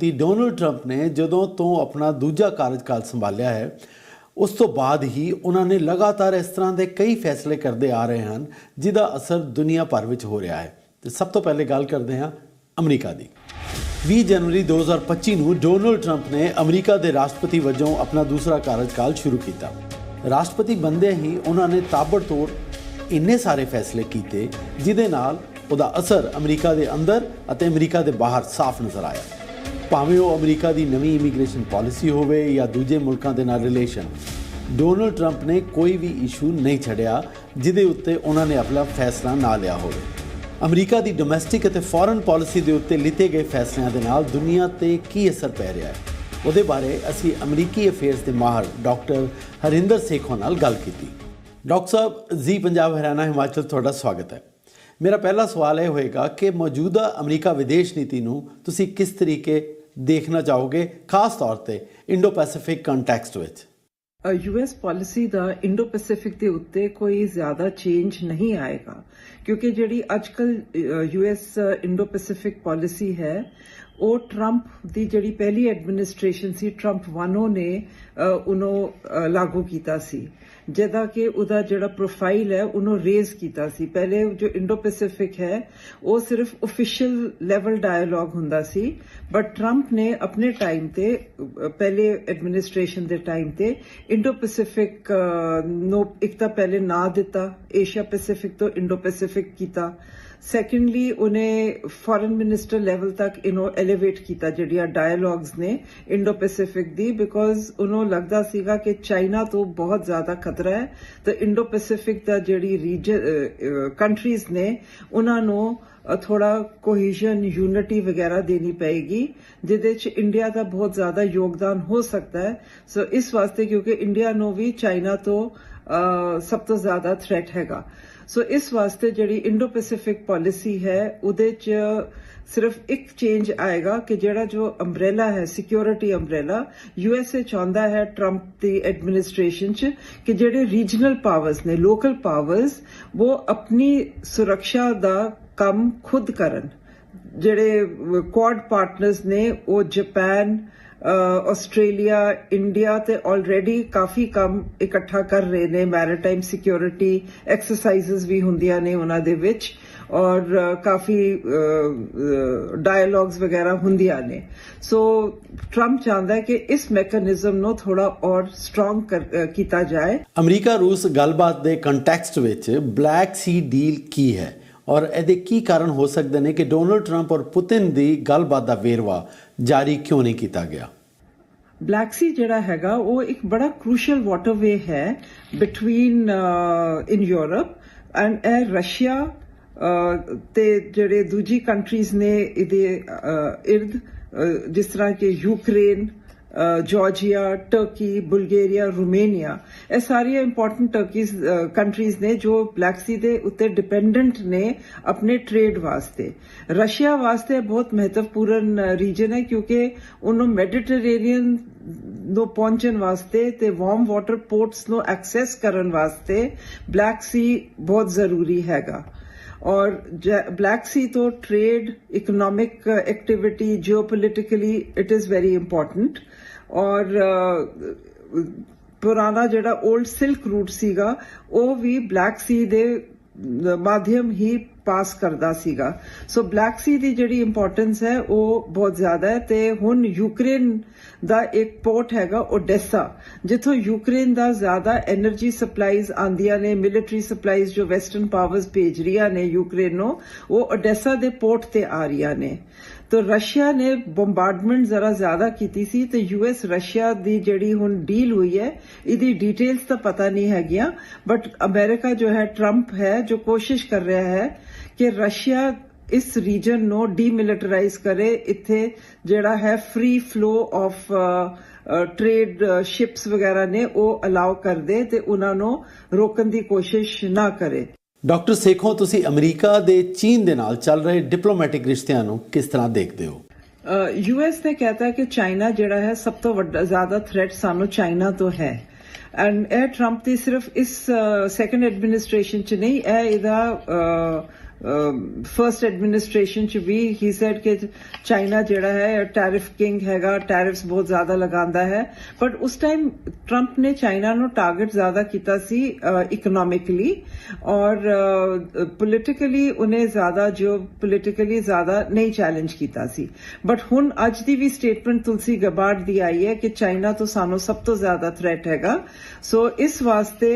ਦੀ Donald Trump ਨੇ ਜਦੋਂ ਤੋਂ ਆਪਣਾ ਦੂਜਾ ਕਾਰਜਕਾਲ ਸੰਭਾਲਿਆ ਹੈ, ਉਸ ਤੋਂ ਬਾਅਦ ਹੀ ਉਹਨਾਂ ਨੇ ਲਗਾਤਾਰ ਇਸ ਤਰ੍ਹਾਂ ਦੇ ਕਈ ਫੈਸਲੇ ਕਰਦੇ ਆ ਰਹੇ ਹਨ, ਜਿਹਦਾ ਅਸਰ ਦੁਨੀਆ ਭਰ ਵਿੱਚ ਹੋ ਰਿਹਾ ਹੈ। ਤੇ ਸਭ ਤੋਂ ਪਹਿਲੇ ਗੱਲ ਕਰਦੇ ਹਾਂ ਅਮਰੀਕਾ ਦੀ। 20 ਜਨਵਰੀ 2025 ਨੂੰ ਡੋਨਲਡ ਟਰੰਪ ਨੇ ਅਮਰੀਕਾ ਦੇ ਰਾਸ਼ਟਰਪਤੀ ਵਜੋਂ ਆਪਣਾ ਦੂਸਰਾ ਕਾਰਜਕਾਲ ਸ਼ੁਰੂ ਕੀਤਾ। ਰਾਸ਼ਟਰਪਤੀ ਬੰਦੇ ਹੀ ਉਹਨਾਂ ਨੇ ਤਾਬੜਤੋੜ ਇੰਨੇ ਸਾਰੇ ਫੈਸਲੇ ਕੀਤੇ, ਜਿਹਦੇ ਨਾਲ ਉਹਦਾ ਅਸਰ ਅਮਰੀਕਾ ਦੇ ਅੰਦਰ ਅਤੇ ਅਮਰੀਕਾ ਦੇ ਬਾਹਰ ਸਾਫ਼ ਨਜ਼ਰ ਆਇਆ। ਭਾਵੇਂ ਉਹ ਅਮਰੀਕਾ ਦੀ ਨਵੀਂ ਇਮੀਗ੍ਰੇਸ਼ਨ ਪਾਲਿਸੀ ਹੋਵੇ ਜਾਂ ਦੂਜੇ ਮੁਲਕਾਂ ਦੇ ਨਾਲ ਰਿਲੇਸ਼ਨ ਡੋਨਲਡ ਟਰੰਪ ਨੇ ਕੋਈ ਵੀ ਇਸ਼ੂ ਨਹੀਂ ਛੱਡਿਆ, ਜਿਹਦੇ ਉੱਤੇ ਉਹਨਾਂ ਨੇ ਆਪਣਾ ਫੈਸਲਾ ਨਾ ਲਿਆ ਹੋਵੇ। ਅਮਰੀਕਾ ਦੀ ਡੋਮੈਸਟਿਕ ਅਤੇ ਫੋਰਨ ਪਾਲਿਸੀ ਦੇ ਉੱਤੇ ਲਿੱਤੇ ਗਏ ਫੈਸਲਿਆਂ ਦੇ ਨਾਲ ਦੁਨੀਆ ਤੇ ਕੀ ਅਸਰ ਪੈ ਰਿਹਾ ਹੈ? ਉਹਦੇ ਬਾਰੇ ਅਸੀਂ ਅਮਰੀਕੀ ਅਫੇਅਰਸ ਦੇ ਮਾਹਰ ਡਾਕਟਰ ਹਰਿੰਦਰ ਸੇਖੋਂ ਨਾਲ ਗੱਲ ਕੀਤੀ। ਡਾਕਟਰ ਸਾਹਿਬ, ਜੀ ਪੰਜਾਬ, ਹਰਿਆਣਾ, ਹਿਮਾਚਲ, ਤੁਹਾਡਾ ਸਵਾਗਤ ਹੈ। ਮੇਰਾ ਪਹਿਲਾ ਸਵਾਲ ਇਹ ਹੋਏਗਾ ਕਿ ਮੌਜੂਦਾ ਅਮਰੀਕਾ ਵਿਦੇਸ਼ ਨੀਤੀ ਨੂੰ ਤੁਸੀਂ ਕਿਸ ਤਰੀਕੇ ਦੇਖਣਾ ਚਾਹੋਗੇ, ਖਾਸ ਤੌਰ ਤੇ ਇੰਡੋ ਪੈਸੀਫਿਕ ਕੰਟੈਕਸਟ ਵਿੱਚ ਯੂਐਸ ਪਾਲਿਸੀ ਦਾ ਇੰਡੋ ਪੈਸੀਫਿਕ ਦੇ ਉੱਤੇ ਕੋਈ ਜ਼ਿਆਦਾ ਚੇਂਜ ਨਹੀਂ ਆਏਗਾ, ਕਿਉਂਕਿ ਜਿਹੜੀ ਅੱਜਕੱਲ ਯੂਐਸ ਇੰਡੋ ਪੈਸੀਫਿਕ ਪਾਲਿਸੀ ਹੈ ਉਹ ਟਰੰਪ ਦੀ ਜਿਹੜੀ ਪਹਿਲੀ ਐਡਮਿਨਿਸਟ੍ਰੇਸ਼ਨ ਸੀ ਟਰੰਪ 1 ਨੇ ਅ, ਉਹਨੂੰ ਅ, ਲਾਗੂ ਕੀਤਾ ਸੀ ਜਿਹਦਾ ਕਿ ਉਹਦਾ ਜਿਹੜਾ ਪ੍ਰੋਫਾਈਲ ਹੈ ਉਹਨੂੰ ਰੇਜ਼ ਕੀਤਾ ਸੀ ਪਹਿਲੇ ਜੋ ਇੰਡੋ ਪੈਸੀਫਿਕ ਹੈ ਉਹ ਸਿਰਫ ਅਫੀਸ਼ੀਅਲ ਲੈਵਲ ਡਾਇਲੋਗ ਹੁੰਦਾ ਸੀ ਬਟ ਟਰੰਪ ਨੇ ਆਪਣੇ ਟਾਈਮ ਤੇ ਅ, ਪਹਿਲੇ ਐਡਮਿਨਿਸਟ੍ਰੇਸ਼ਨ ਦੇ ਟਾਈਮ ਤੇ ਇੰਡੋ ਪੈਸੀਫਿਕ ਨੂੰ ਇੱਕ ਤਾਂ ਪਹਿਲੇ ਨਾਂ ਦਿੱਤਾ ਏਸ਼ੀਆ ਪੈਸੀਫਿਕ ਤੋਂ ਇੰਡੋ ਪੈਸੀਫਿਕ ਕੀਤਾ ਸੈਕੰਡਲੀ ਉਹਨੇ ਫੋਰਨ ਮਿਨਿਸਟਰ ਲੈਵਲ ਤੱਕ ਇਹਨੂੰ ਐਲੀਵੇਟ ਕੀਤਾ ਜਿਹੜੀਆਂ ਡਾਇਲੌਗਸ ਨੇ ਇੰਡੋ ਪੈਸੀਫਿਕ ਦੀ ਬਿਕੋਜ਼ ਉਹਨੂੰ ਲੱਗਦਾ ਸੀਗਾ ਕਿ ਚਾਈਨਾ ਤੋਂ ਬਹੁਤ ਜ਼ਿਆਦਾ ਖਤਰਾ ਹੈ। ਤੇ ਇੰਡੋ ਪੈਸੀਫਿਕ ਦਾ ਜਿਹੜੀ ਰੀਜਨ ਕੰਟਰੀਜ਼ ਨੇ, ਉਹਨਾਂ ਨੂੰ ਥੋੜਾ ਕੋਹੀਜਨ ਯੂਨਿਟੀ ਵਗੈਰਾ ਦੇਣੀ ਪਏਗੀ, ਜਿਹਦੇ ਚ ਇੰਡੀਆ ਦਾ ਬਹੁਤ ਜ਼ਿਆਦਾ ਯੋਗਦਾਨ ਹੋ ਸਕਦਾ ਹੈ। ਸੋ ਇਸ ਵਾਸਤੇ ਕਿਉਂਕਿ ਇੰਡੀਆ ਨੂੰ ਵੀ ਚਾਈਨਾ ਤੋਂ ਸਭ ਤੋਂ ਜ਼ਿਆਦਾ ਥ੍ਰੈਟ ਹੈਗਾ। ਸੋ ਇਸ ਵਾਸਤੇ ਜਿਹੜੀ ਇੰਡੋ ਪੈਸੀਫਿਕ ਪਾਲਿਸੀ ਹੈ, ਉਹਦੇ ਚ ਸਿਰਫ ਇੱਕ ਚੇਂਜ ਆਏਗਾ ਕਿ ਜਿਹੜਾ ਜੋ ਅੰਬ੍ਰੇਲਾ ਹੈ ਸਿਕਿਉਰਿਟੀ ਅੰਬ੍ਰੇਲਾ ਯੂਐਸਏ ਚਾਹੁੰਦਾ ਹੈ ਟਰੰਪ ਦੀ ਐਡਮਿਨਿਸਟ੍ਰੇਸ਼ਨ ਚ ਕਿ ਜਿਹੜੇ ਰੀਜਨਲ ਪਾਵਰਸ ਨੇ ਲੋਕਲ ਪਾਵਰਸ ਉਹ ਆਪਣੀ ਸੁਰੱਖਿਆ ਦਾ ਕੰਮ ਖੁਦ ਕਰਨ। ਜਿਹੜੇ ਕੁਆਡ ਪਾਰਟਨਰਸ ਨੇ, ਉਹ ਜਾਪਾਨ ਆਸਟ੍ਰੇਲੀਆ, ਇੰਡੀਆ ਤੇ ਆਲਰੇਡੀ ਕਾਫੀ ਕੰਮ ਇਕੱਠਾ ਕਰ ਰਹੇ ਨੇ। ਮੈਰੀਟਾਈਮ ਸਿਕਿਉਰਿਟੀ ਐਕਸਰਸਾਈਜ਼ਸ ਵੀ ਹੁੰਦੀਆਂ ਨੇ ਉਹਨਾਂ ਦੇ ਵਿੱਚ ਔਰ ਕਾਫੀ ਡਾਇਲੌਗਸ ਵਗੈਰਾ ਹੁੰਦੀਆਂ ਨੇ। ਸੋ ਟਰੰਪ ਚਾਹੁੰਦਾ ਕਿ ਇਸ ਮੈਕੈਨਿਜ਼ਮ ਨੂੰ ਥੋੜਾ ਔਰ ਸਟਰੋਂਗ ਕੀਤਾ ਜਾਏ। ਅਮਰੀਕਾ ਰੂਸ ਗੱਲਬਾਤ ਦੇ ਕੰਟੈਕਸਟ ਵਿੱਚ ਬਲੈਕ ਸੀ ਡੀਲ ਕੀ ਹੈ? ਔਰ ਇਹਦੇ ਕੀ ਕਾਰਨ ਹੋ ਸਕਦੇ ਨੇ ਕਿ ਡੋਨਲਡ ਟਰੰਪ ਔਰ ਪੁਤਿਨ ਦੀ ਗੱਲਬਾਤ ਦਾ ਵੇਰਵਾ ਜਾਰੀ ਕਿਉਂ ਨਹੀਂ ਕੀਤਾ ਗਿਆ? ਬਲੈਕ ਸੀ ਜਿਹੜਾ ਹੈਗਾ ਉਹ ਇੱਕ ਬੜਾ ਕ੍ਰੂਸ਼ੀਅਲ ਵਾਟਰਵੇ ਹੈ ਬਿਟਵੀਨ ਇਨ ਯੂਰਪ ਐਂਡ ਇਹ ਰਸ਼ੀਆ ਤੇ ਜਿਹੜੇ ਦੂਜੀ ਕੰਟਰੀਜ਼ ਨੇ ਇਹਦੇ ਅਹ, ਇਰਦ ਜਿਸ ਤਰ੍ਹਾਂ ਕਿ Ukraine Georgia Turkey Bulgaria Romania ਇਹ ਸਾਰੀਆਂ ਇੰਪੋਰਟੈਂਟ ਟਰਕੀਜ਼ ਕੰਟਰੀਜ਼ ਨੇ ਜੋ ਬਲੈਕ ਸੀ ਦੇ ਉੱਤੇ ਡਿਪੈਂਡੈਂਟ ਨੇ ਆਪਣੇ ਟ੍ਰੇਡ ਵਾਸਤੇ। ਰਸ਼ੀਆ ਵਾਸਤੇ ਬਹੁਤ ਮਹੱਤਵਪੂਰਨ ਰੀਜਨ ਹੈ ਕਿਉਂਕਿ ਉਹਨੂੰ ਮੈਡੀਟਰੇਨੀਅਨ ਨੂੰ ਪਹੁੰਚਣ ਵਾਸਤੇ ਤੇ ਵਾਰਮ ਵਾਟਰ ਪੋਰਟਸ ਨੂੰ ਐਕਸੈਸ ਕਰਨ ਵਾਸਤੇ ਬਲੈਕ ਸੀ ਬਹੁਤ ਜ਼ਰੂਰੀ ਹੈਗਾ। ਔਰ ਬਲੈਕ ਸੀ ਤੋਂ trade economic activity geopolitically it is very important ਔਰ ਪੁਰਾਣਾ ਜਿਹੜਾ 올ਡ ਸਿਲਕ ਰੂਟ ਸੀਗਾ, ਉਹ ਵੀ ਬਲੈਕ ਸੀ ਦੇ ਮਾਧਿਅਮ ਹੀ ਪਾਸ ਕਰਦਾ ਸੀਗਾ। ਸੋ ਬਲੈਕ ਸੀ ਦੀ ਜਿਹੜੀ ਇੰਪੋਰਟੈਂਸ ਹੈ, ਉਹ ਬਹੁਤ ਜ਼ਿਆਦਾ ਹੈ ਤੇ ਹੁਣ ਯੂਕਰੇਨ ਦਾ ਇੱਕ ਪੋਰਟ ਹੈਗਾ ਓਡੈਸਾ ਜਿੱਥੋਂ ਯੂਕਰੇਨ ਦਾ ਜ਼ਿਆਦਾ એનર્ਜੀ ਸਪਲਾਈਜ਼ ਆਂਦੀਆਂ ਨੇ ਮਿਲਟਰੀ ਸਪਲਾਈਜ਼ ਜੋ ਵੈਸਟਰਨ ਪਾਵਰਸ ਭੇਜ ਰਹੀਆਂ ਨੇ ਯੂਕਰੇਨ ਨੂੰ, ਉਹ ਓਡੈਸਾ ਦੇ ਪੋਰਟ ਤੇ ਆ ਰਹੀਆਂ ਨੇ। ਤੋ ਰਸ਼ੀਆ ਨੇ ਬੰਬਾਰਡਮੈਂਟ ਜ਼ਰਾ ਜ਼ਿਆਦਾ ਕੀਤੀ ਸੀ ਤੇ ਯੂਐਸ ਰਸ਼ੀਆ ਦੀ ਜਿਹੜੀ ਹੁਣ ਡੀਲ ਹੋਈ ਹੈ, ਇਹਦੀ ਡਿਟੇਲਸ ਤਾਂ ਪਤਾ ਨਹੀਂ ਹੈਗੀਆਂ ਬਟ ਅਮਰੀਕਾ ਜੋ ਹੈ ਟਰੰਪ ਹੈ, ਜੋ ਕੋਸ਼ਿਸ਼ ਕਰ ਰਿਹਾ ਹੈ ਕਿ ਰਸ਼ੀਆ ਇਸ ਰੀਜਨ ਨੂੰ ਡੀਮਿਲਟਰਾਈਜ਼ ਕਰੇ, ਇੱਥੇ ਜਿਹੜਾ ਹੈ free flow of trade ships ਵਗੈਰਾ ਨੇ ਉਹ ਅਲਾਉ ਕਰ ਦੇ ਤੇ ਉਹਨਾਂ ਨੂੰ ਰੋਕਣ ਦੀ ਕੋਸ਼ਿਸ਼ ਨਾ ਕਰੇ। ਡਾਕਟਰ ਸੇਖੋਂ, ਤੁਸੀਂ ਅਮਰੀਕਾ ਦੇ ਚੀਨ ਦੇ ਨਾਲ ਚੱਲ ਰਹੇ ਡਿਪਲੋਮੈਟਿਕ ਰਿਸ਼ਤਿਆਂ ਨੂੰ ਕਿਸ ਤਰ੍ਹਾਂ ਦੇਖਦੇ ਹੋ? ਯੂਐਸ ਨੇ ਕਹਤਾ ਹੈ ਕਿ ਚਾਈਨਾ ਜਿਹੜਾ ਹੈ, ਸਭ ਤੋਂ ਵੱਡਾ, ਜ਼ਿਆਦਾ ਥ੍ਰੈਟ ਸਾਨੂੰ ਚਾਈਨਾ ਤੋਂ ਹੈ। ਐਂਡ ਇਹ ਟਰੰਪ ਦੀ ਸਿਰਫ ਇਸ ਸੈਕੰਡ ਐਡਮਿਨਿਸਟ੍ਰੇਸ਼ਨ ਚ ਨਹੀਂ, ਇਹ ਇਹਦਾ ਫਰਸਟ ਐਡਮਿਨਿਸਟ੍ਰੇਸ਼ਨ ਚ ਵੀ ਹੀ ਸੈਡ ਕਿ ਚਾਈਨਾ ਜਿਹੜਾ ਹੈ ਟੈਰਿਫ ਕਿੰਗ ਹੈਗਾ ਟੈਰਿਫਸ ਬਹੁਤ ਜ਼ਿਆਦਾ ਲਗਾਉਂਦਾ ਹੈ ਬਟ ਉਸ ਟਾਈਮ ਟਰੰਪ ਨੇ ਚਾਈਨਾ ਨੂੰ ਟਾਰਗੇਟ ਜ਼ਿਆਦਾ ਕੀਤਾ ਸੀ ਇਕਨੋਮਿਕਲੀ ਔਰ ਪੋਲਿਟਿਕਲੀ ਉਹਨੇ ਜ਼ਿਆਦਾ ਜੋ ਪੋਲਿਟਿਕਲੀ ਜ਼ਿਆਦਾ ਨਹੀਂ ਚੈਲੰਜ ਕੀਤਾ ਸੀ ਬਟ ਹੁਣ ਅੱਜ ਦੀ ਵੀ ਸਟੇਟਮੈਂਟ ਤੁਲਸੀ ਗਬਾਰਡ ਦੀ ਆਈ ਹੈ ਕਿ ਚਾਈਨਾ ਤੋਂ ਸਾਨੂੰ ਸਭ ਤੋਂ ਜ਼ਿਆਦਾ ਥ੍ਰੈਟ ਹੈਗਾ ਸੋ ਇਸ ਵਾਸਤੇ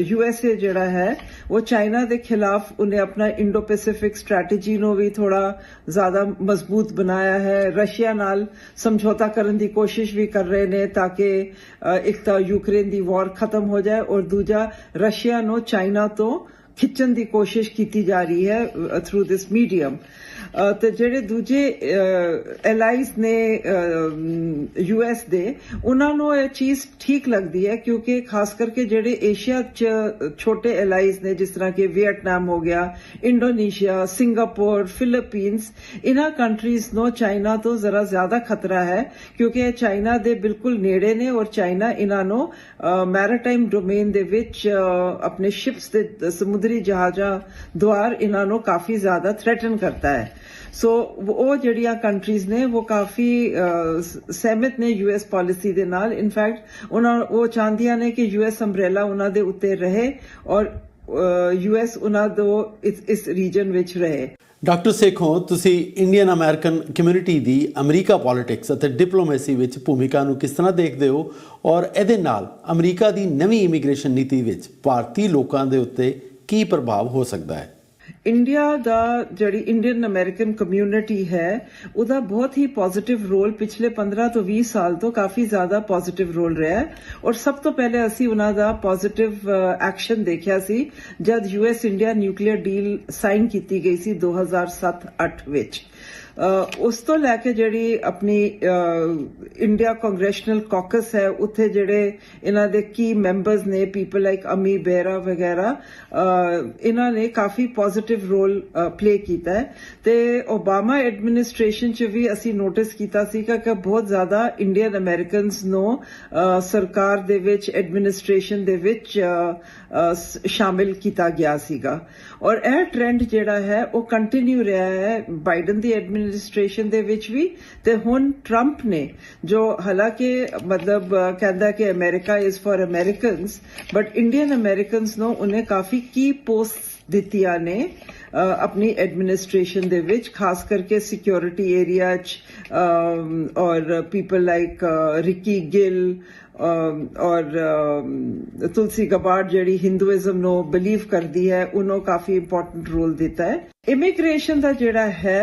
ਯੂਐਸਏ ਜਿਹੜਾ ਹੈ ਉਹ ਚਾਈਨਾ ਦੇ ਖਿਲਾਫ ਉਹਨੇ ਆਪਣਾ ਇੰਡੋ ਪੈਸੀਫਿਕ ਸਟ੍ਰੈਟੇਜੀ ਨੂੰ ਵੀ ਥੋੜਾ ਜ਼ਿਆਦਾ ਮਜ਼ਬੂਤ ਬਣਾਇਆ ਹੈ ਰਸ਼ੀਆ ਨਾਲ ਸਮਝੌਤਾ ਕਰਨ ਦੀ ਕੋਸ਼ਿਸ਼ ਵੀ ਕਰ ਰਹੇ ਨੇ ਤਾਂ ਕਿ ਅ, ਇੱਕ ਤਾਂ ਯੂਕਰੇਨ ਦੀ ਵਾਰ ਖਤਮ ਹੋ ਜਾਏ ਔਰ ਦੂਜਾ ਰਸ਼ੀਆ ਨੂੰ ਚਾਈਨਾ ਤੋਂ ਖਿੱਚਣ ਦੀ ਕੋਸ਼ਿਸ਼ ਕੀਤੀ ਜਾ ਰਹੀ ਹੈ ਥਰੂ ਦਿਸ ਮੀਡੀਅਮ ਤੇ ਜਿਹੜੇ ਦੂਜੇ ਐਲਾਈਜ਼ ਨੇ ਯੂਐਸ ਦੇ, ਉਹਨਾਂ ਨੂੰ ਇਹ ਚੀਜ਼ ਠੀਕ ਲੱਗਦੀ ਹੈ ਕਿਉਂਕਿ ਖਾਸ ਕਰਕੇ ਜਿਹੜੇ ਏਸ਼ੀਆ ਚ ਛੋਟੇ ਐਲਾਈਜ਼ ਨੇ, ਜਿਸ ਤਰ੍ਹਾਂ ਕਿ ਵੀਅਤਨਾਮ ਹੋ ਗਿਆ ਇੰਡੋਨੇਸ਼ੀਆ ਸਿੰਗਾਪੁਰ ਫਿਲੀਪੀਨਸ ਇਹਨਾਂ ਕੰਟਰੀਜ਼ ਨੂੰ ਚਾਈਨਾ ਤੋਂ ਜ਼ਰਾ ਜ਼ਿਆਦਾ ਖਤਰਾ ਹੈ ਕਿਉਂਕਿ ਇਹ ਚਾਈਨਾ ਦੇ ਬਿਲਕੁਲ ਨੇੜੇ ਨੇ ਔਰ ਚਾਈਨਾ ਇਹਨਾਂ ਨੂੰ ਮੈਰੀਟਾਈਮ ਡੋਮੇਨ ਦੇ ਵਿੱਚ ਆਪਣੇ ਸ਼ਿਪਸ ਦੇ, ਸਮੁੰਦਰੀ ਜਹਾਜ਼ਾਂ ਦੁਆਰ ਇਹਨਾਂ ਨੂੰ ਕਾਫੀ ਜ਼ਿਆਦਾ ਥ੍ਰੈਟਨ ਕਰਤਾ ਹੈ। ਸੋ ਉਹ ਜਿਹੜੀਆਂ ਕੰਟਰੀਜ਼ ਨੇ, ਉਹ ਕਾਫੀ ਸਹਿਮਤ ਨੇ ਯੂਐਸ ਪਾਲਿਸੀ ਦੇ ਨਾਲ। ਇਨਫੈਕਟ ਉਹਨਾਂ, ਉਹ ਚਾਹੁੰਦੀਆਂ ਨੇ ਕਿ ਯੂਐਸ ਅੰਬ੍ਰੇਲਾ ਉਹਨਾਂ ਦੇ ਉੱਤੇ ਰਹੇ ਔਰ ਯੂਐਸ ਉਹਨਾਂ ਦੋ ਇਸ ਇਸ ਰੀਜਨ ਵਿੱਚ ਰਹੇ। ਡਾਕਟਰ ਸੇਖੋਂ, ਤੁਸੀਂ ਇੰਡੀਅਨ ਅਮਰੀਕਨ ਕਮਿਊਨਿਟੀ ਦੀ ਅਮਰੀਕਾ ਪੋਲਿਟਿਕਸ ਅਤੇ ਡਿਪਲੋਮੇਸੀ ਵਿੱਚ ਭੂਮਿਕਾ ਨੂੰ ਕਿਸ ਤਰ੍ਹਾਂ ਦੇਖਦੇ ਹੋ? ਔਰ ਇਹਦੇ ਨਾਲ ਅਮਰੀਕਾ ਦੀ ਨਵੀਂ ਇਮੀਗ੍ਰੇਸ਼ਨ ਨੀਤੀ ਵਿੱਚ ਭਾਰਤੀ ਲੋਕਾਂ ਦੇ ਉੱਤੇ ਕੀ ਪ੍ਰਭਾਵ ਹੋ ਸਕਦਾ ਹੈ? ਇੰਡੀਆ ਦਾ ਜਿਹੜੀ ਇੰਡੀਅਨ ਅਮਰੀਕਨ ਕਮਿਊਨਿਟੀ ਹੈ ਉਹਦਾ ਬਹੁਤ ਹੀ ਪੋਜ਼ਿਟਿਵ ਰੋਲ ਪਿਛਲੇ 15 ਤੋਂ 20 ਸਾਲ ਤੋਂ ਕਾਫੀ ਜ਼ਿਆਦਾ ਪੋਜ਼ਿਟਿਵ ਰੋਲ ਰਿਹਾ ਹੈ। ਔਰ ਸਭ ਤੋਂ ਪਹਿਲੇ ਅਸੀਂ ਉਹਨਾਂ ਦਾ ਪੋਜ਼ਿਟਿਵ ਐਕਸ਼ਨ ਦੇਖਿਆ ਸੀ ਜਦ US India nuclear deal sign ਕੀਤੀ ਗਈ ਸੀ 2007-8 ਵਿੱਚ। ਅ, ਉਸ ਤੋਂ ਲੈ ਕੇ ਜਿਹੜੀ ਆਪਣੀ ਇੰਡੀਆ ਕਾਂਗਰੈਸ਼ਨਲ ਕਾਕਸ ਹੈ ਉੱਥੇ ਜਿਹੜੇ ਇਹਨਾਂ ਦੇ ਕੀ ਮੈਂਬਰਸ ਨੇ ਪੀਪਲ ਲਾਈਕ ਅਮੀ ਬੇਰਾ ਵਗੈਰਾ ਅ, ਇਹਨਾਂ ਨੇ ਕਾਫੀ ਪੋਜ਼ਿਟਿਵ ਰੋਲ ਪਲੇ ਕੀਤਾ ਹੈ। ਤੇ ਓਬਾਮਾ ਐਡਮਿਨਿਸਟ੍ਰੇਸ਼ਨ ਚ ਵੀ ਅਸੀਂ ਨੋਟਿਸ ਕੀਤਾ ਸੀ ਕਿ ਬਹੁਤ ਜ਼ਿਆਦਾ ਇੰਡੀਅਨ ਅਮਰੀਕਨਸ ਨੂੰ ਸਰਕਾਰ ਦੇ ਵਿੱਚ ਐਡਮਿਨਿਸਟ੍ਰੇਸ਼ਨ ਦੇ ਵਿੱਚ ਸ਼ਾਮਿਲ ਕੀਤਾ ਗਿਆ ਸੀਗਾ। ਔਰ ਇਹ ਟ੍ਰੈਂਡ ਜਿਹੜਾ ਹੈ ਉਹ ਕੰਟੀਨਿਊ ਰਿਹਾ ਹੈ ਬਾਈਡਨ ਦੀ ਐਡਮਿਨ ਐਡਮਿਨਿਸਟ੍ਰੇਸ਼ਨ ਦੇ ਵਿੱਚ ਵੀ ਤੇ ਹੁਣ ਟਰੰਪ ਨੇ ਜੋ ਹਾਲਾਂਕਿ ਮਤਲਬ ਕਹਿੰਦਾ ਕਿ America is for Americans but Indian Americans ਨੂੰ ਉਹਨੇ ਕਾਫੀ ਕੀ ਪੋਸਟ ਦਿੱਤੀਆਂ ਨੇ ਆਪਣੀ ਐਡਮਿਨਿਸਟ੍ਰੇਸ਼ਨ ਦੇ ਵਿੱਚ, ਖਾਸ ਕਰਕੇ ਸਿਕਿਉਰਿਟੀ ਏਰੀਆ ਚ ਔਰ ਪੀਪਲ ਲਾਈਕ ਰਿਕੀ ਗਿਲ ਔਰ ਤੁਲਸੀ ਗਬਾੜ ਜਿਹੜੀ ਹਿੰਦੂਇਜ਼ਮ ਨੂੰ ਬਿਲੀਵ ਕਰਦੀ ਹੈ, ਉਹਨੂੰ ਕਾਫੀ ਇੰਪੋਰਟੈਂਟ ਰੋਲ ਦਿੱਤਾ ਹੈ। ਇਮੀਗ੍ਰੇਸ਼ਨ ਦਾ ਜਿਹੜਾ ਹੈ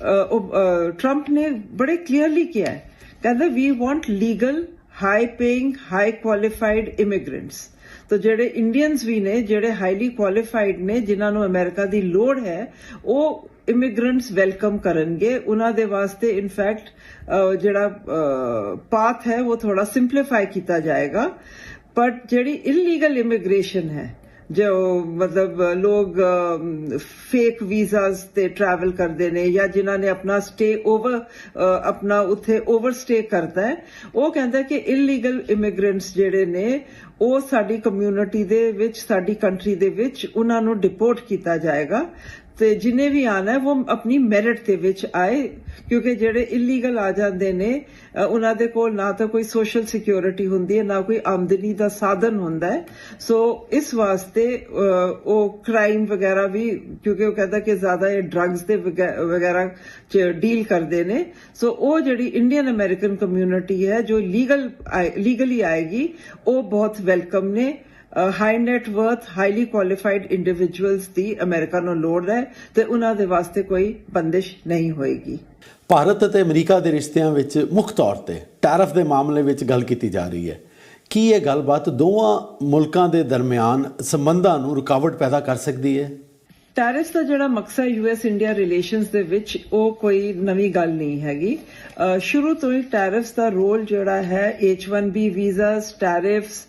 ਟਰੰਪ ਨੇ ਬੜੇ ਕਲੀਅਰਲੀ ਕਿਹਾ ਹੈ। ਕਹਿੰਦਾ ਵੀ want legal high paying high qualified immigrants ਤੋ ਜਿਹੜੇ ਇੰਡੀਅਨਸ ਵੀ ਨੇ, ਜਿਹੜੇ ਹਾਈਲੀ ਕੁਆਲੀਫਾਈਡ ਨੇ, ਜਿਨ੍ਹਾਂ ਨੂੰ ਅਮਰੀਕਾ ਦੀ ਲੋੜ ਹੈ, ਉਹ ਇਮੀਗ੍ਰੈਂਟਸ ਵੈਲਕਮ ਕਰਨਗੇ। ਉਹਨਾਂ ਦੇ ਵਾਸਤੇ ਇਨਫੈਕਟ ਜਿਹੜਾ ਪਾਥ ਹੈ, ਉਹ ਥੋੜਾ ਸਿੰਪਲੀਫਾਈ ਕੀਤਾ ਜਾਏਗਾ। ਬਟ ਜਿਹੜੀ ਇਲੀਗਲ ਇਮੀਗ੍ਰੇਸ਼ਨ ਹੈ ਜੋ ਮਤਲਬ ਲੋਕ ਫੇਕ ਵੀਜ਼ਾਸ ਤੇ ਟਰੈਵਲ ਕਰਦੇ ਨੇ ਜਾਂ ਜਿਨ੍ਹਾਂ ਨੇ ਆਪਣਾ ਸਟੇ ਓਵਰ ਆਪਣਾ ਉੱਥੇ ਓਵਰ ਸਟੇ ਕਰਦਾ ਹੈ, ਉਹ ਕਹਿੰਦਾ ਕਿ ਇਲੀਗਲ ਇਮੀਗ੍ਰੈਂਟਸ ਜਿਹੜੇ ਨੇ, ਉਹ ਸਾਡੀ ਕਮਿਊਨਿਟੀ ਦੇ ਵਿੱਚ, ਸਾਡੀ ਕੰਟਰੀ ਦੇ ਵਿੱਚ ਉਹਨਾਂ ਨੂੰ ਡਿਪੋਰਟ ਕੀਤਾ ਜਾਏਗਾ। ਤੇ ਜਿਨੇ ਵੀ ਆਣਾ ਉਹ ਆਪਣੀ ਮੈਰਿਟ ਦੇ ਵਿੱਚ ਆਏ, ਕਿਉਂਕਿ ਜਿਹੜੇ ਇਲੀਗਲ ਆ ਜਾਂਦੇ ਨੇ ਉਹਨਾਂ ਦੇ ਕੋਲ ਨਾ ਤਾਂ ਕੋਈ ਸੋਸ਼ਲ ਸਿਕਿਉਰਿਟੀ ਹੁੰਦੀ ਹੈ, ਨਾ ਕੋਈ ਆਮਦਨੀ ਦਾ ਸਾਧਨ ਹੁੰਦਾ ਹੈ। ਸੋ ਇਸ ਵਾਸਤੇ ਉਹ ਕ੍ਰਾਈਮ ਵਗੈਰਾ ਵੀ, ਕਿਉਂਕਿ ਉਹ ਕਹਿੰਦਾ ਕਿ ਜ਼ਿਆਦਾ ਇਹ ਡਰੱਗਸ ਦੇ ਵਗੈਰਾ ਚ ਡੀਲ ਕਰਦੇ ਨੇ। ਸੋ ਉਹ ਜਿਹੜੀ ਇੰਡੀਅਨ ਅਮਰੀਕਨ ਕਮਿਊਨਿਟੀ ਹੈ, ਜੋ ਲੀਗਲ ਲੀਗਲੀ ਆਏਗੀ, ਉਹ ਬਹੁਤ ਵੈਲਕਮ ਨੇ। High net worth highly qualified individuals ਦੀ ਅਮਰੀਕਾ ਨੂੰ ਲੋੜ ਹੈ ਤੇ ਉਹਨਾਂ ਦੇ ਵਾਸਤੇ ਕੋਈ ਬੰਦਿਸ਼ ਨਹੀਂ ਹੋਏਗੀ। ਭਾਰਤ ਅਤੇ ਅਮਰੀਕਾ ਦੇ ਰਿਸ਼ਤਿਆਂ ਵਿੱਚ ਮੁੱਖ ਤੌਰ ਤੇ ਟੈਰਿਫ ਦੇ ਮਾਮਲੇ ਵਿੱਚ ਗੱਲ ਕੀਤੀ ਜਾ ਰਹੀ ਹੈ। ਕੀ ਇਹ ਗੱਲਬਾਤ ਦੋਵਾਂ ਮੁਲਕਾਂ ਦੇ ਦਰਮਿਆਨ ਸੰਬੰਧਾਂ ਨੂੰ ਰੁਕਾਵਟ ਪੈਦਾ ਕਰ ਸਕਦੀ ਹੈ? ਟੈਰਿਫ ਦਾ ਜਿਹੜਾ ਮਕਸਦ ਯੂਐਸ ਇੰਡੀਆ ਰਿਲੇਸ਼ਨਸ ਦੇ ਵਿੱਚ ਉਹ ਕੋਈ ਨਵੀਂ ਗੱਲ ਨਹੀਂ ਹੈਗੀ। ਸ਼ੁਰੂ ਤੋਂ ਹੀ ਟੈਰਿਫਸ ਦਾ ਰੋਲ ਜਿਹੜਾ ਹੈ H1B ਵੀਜ਼ਾਸ ਟੈਰਿਫਸ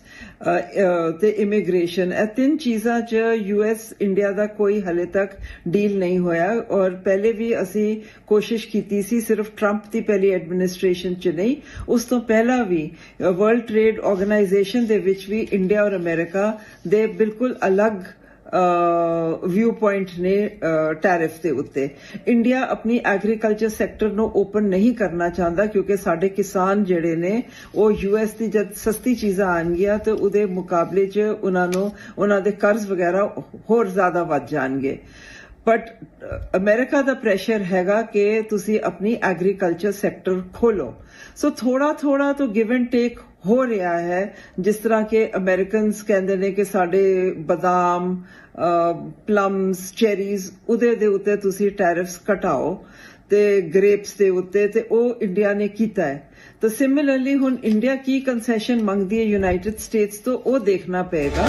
ਤੇ ਇਮੀਗ੍ਰੇਸ਼ਨ ਇਹ ਤਿੰਨ ਚੀਜ਼ਾਂ 'ਚ ਯੂਐਸ ਇੰਡੀਆ ਦਾ ਕੋਈ ਹਲੇ ਤੱਕ ਡੀਲ ਨਹੀਂ ਹੋਇਆ ਔਰ ਪਹਿਲੇ ਵੀ ਅਸੀਂ ਕੋਸ਼ਿਸ਼ ਕੀਤੀ ਸੀ, ਸਿਰਫ ਟਰੰਪ ਦੀ ਪਹਿਲੀ ਐਡਮਿਨਿਸਟ੍ਰੇਸ਼ਨ 'ਚ ਨਹੀਂ। ਉਸ ਤੋਂ ਪਹਿਲਾਂ ਵੀ ਵਰਲਡ ਟ੍ਰੇਡ ਆਰਗੇਨਾਈਜੇਸ਼ਨ ਦੇ ਵਿੱਚ ਵੀ ਇੰਡੀਆ ਔਰ ਅਮਰੀਕਾ ਦੇ ਬਿਲਕੁਲ ਅਲੱਗ ਵਿਊ ਪੁਆਇੰਟ ਨੇ ਟੈਰਿਫ ਦੇ ਉੱਤੇ। ਇੰਡੀਆ ਆਪਣੀ ਐਗਰੀਕਲਚਰ ਸੈਕਟਰ ਨੂੰ ਓਪਨ ਨਹੀਂ ਕਰਨਾ ਚਾਹੁੰਦਾ ਕਿਉਂਕਿ ਸਾਡੇ ਕਿਸਾਨ ਜਿਹੜੇ ਨੇ, ਉਹ ਯੂਐਸ ਦੀ ਜਦ ਸਸਤੀ ਚੀਜ਼ਾਂ ਆਣਗੀਆਂ ਤੇ ਉਹਦੇ ਮੁਕਾਬਲੇ 'ਚ ਉਹਨਾਂ ਨੂੰ, ਉਹਨਾਂ ਦੇ ਕਰਜ਼ ਵਗੈਰਾ ਹੋਰ ਜ਼ਿਆਦਾ ਵੱਧ ਜਾਣਗੇ। ਬਟ ਅਮਰੀਕਾ ਦਾ ਪ੍ਰੈਸ਼ਰ ਹੈਗਾ ਕਿ ਤੁਸੀਂ ਆਪਣੀ ਐਗਰੀਕਲਚਰ ਸੈਕਟਰ ਖੋਲੋ। ਸੋ ਥੋੜਾ ਥੋੜਾ ਤੋਂ ਗਿਵ ਐਂਡ ਟੇਕ ਹੋ ਰਿਹਾ ਹੈ, ਜਿਸ ਤਰ੍ਹਾਂ ਕਿ ਅਮਰੀਕਨਸ ਕਹਿੰਦੇ ਨੇ ਕਿ ਸਾਡੇ ਬਦਾਮ ਪਲਮਸ ਚੈਰੀਜ਼ ਉਹਦੇ ਦੇ ਉੱਤੇ ਤੁਸੀਂ ਟੈਰਿਫਸ ਘਟਾਓ ਤੇ ਗ੍ਰੇਪਸ ਦੇ ਉੱਤੇ ਤੇ ਉਹ ਇੰਡੀਆ ਨੇ ਕੀਤਾ ਹੈ। ਤਾਂ ਸਿਮਿਲਰਲੀ ਹੁਣ ਇੰਡੀਆ ਕੀ ਕਨਸੈਸ਼ਨ ਮੰਗਦੀ ਹੈ ਯੂਨਾਈਟਿਡ ਸਟੇਟਸ ਤੋਂ, ਉਹ ਦੇਖਣਾ ਪਏਗਾ।